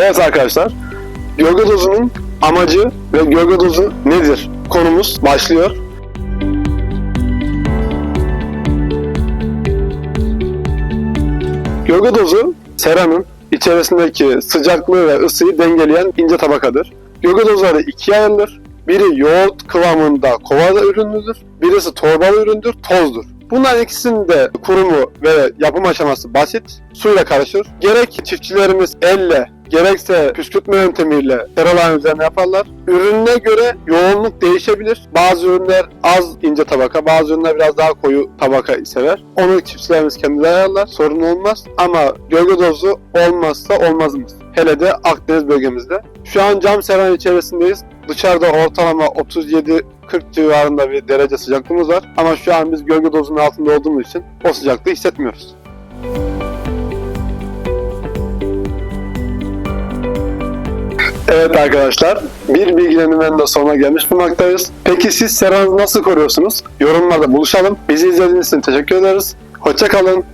Evet arkadaşlar, gölge dozunun amacı ve gölge dozu nedir? Konumuz başlıyor. Gölge dozu seranın içerisindeki sıcaklığı ve ısıyı dengeleyen ince tabakadır. Gölge dozları ikiye ayrılır. Biri yoğurt kıvamında kovada ürünlüdür. Birisi torbalı üründür, tozdur. Bunların ikisinin de kurumu ve yapım aşaması basit. Suyla karışır. Gerek çiftçilerimiz elle gerekse püskürtme yöntemiyle seraların üzerine yaparlar. Ürününe göre yoğunluk değişebilir. Bazı ürünler az ince tabaka, bazı ürünler biraz daha koyu tabaka sever. Onu çiftçilerimiz kendileri ayarlar, sorun olmaz. Ama gölge dozu olmazsa olmazımız. Hele de Akdeniz bölgemizde. Şu an cam seran içerisindeyiz. Dışarıda ortalama 37-40 civarında bir derece sıcaklığımız var. Ama şu an biz gölge dozunun altında olduğumuz için o sıcaklığı hissetmiyoruz. Evet arkadaşlar, bir bilgilendirmenin de sonuna gelmiş bulunmaktayız. Peki siz seranızı nasıl koruyorsunuz? Yorumlarda buluşalım. Bizi izlediğiniz için teşekkür ederiz. Hoşçakalın.